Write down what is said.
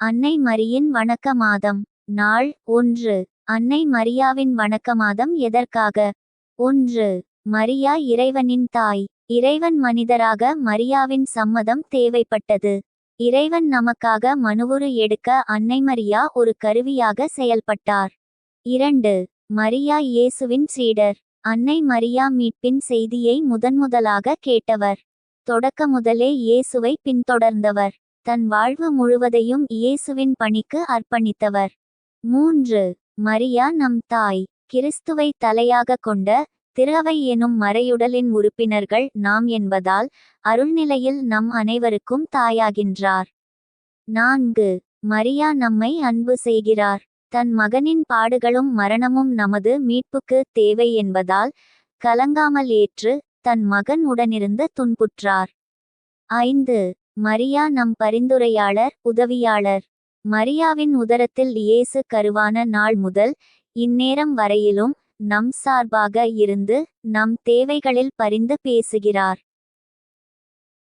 அன்னை மரியின் வணக்க மாதம் நாள் ஒன்று. அன்னை மரியாவின் வணக்க மாதம் எதற்காக? ஒன்று. மரியா இறைவனின் தாய். இறைவன் மனிதராக மரியாவின் சம்மதம் தேவைப்பட்டது. இறைவன் நமக்காக மனுவுரு எடுக்க அன்னை மரியா ஒரு கருவியாக செயல்பட்டார். இரண்டு. மரியா இயேசுவின் சீடர். அன்னை மரியா மீட்பின் செய்தியை முதன்முதலாக கேட்டவர். தொடக்க முதலே இயேசுவை பின்தொடர்ந்தவர். தன் வாழ்வு முழுவதையும் இயேசுவின் பணிக்கு அர்ப்பணித்தவர். மூன்று. மரியா நம் தாய். கிறிஸ்துவை தலையாக கொண்ட திறவை எனும் மறையுடலின் உறுப்பினர்கள் நாம் என்பதால் அருள்நிலையில் நம் அனைவருக்கும் தாயாகின்றார். நான்கு. மரியா நம்மை அன்பு செய்கிறார். தன் மகனின் பாடுகளும் மரணமும் நமது மீட்புக்கு தேவை என்பதால் கலங்காமல் ஏற்று தன் மகன் உடனிருந்து துன்புற்றார். ஐந்து. மரியா நம் பரிந்துரையாளர் உதவியாளர். மரியாவின் உதரத்தில் இயேசு கருவான நாள் முதல் இந்நேரம் வரையிலும் நம் சார்பாக இருந்து நம் தேவைகளில் பரிந்து பேசுகிறார்.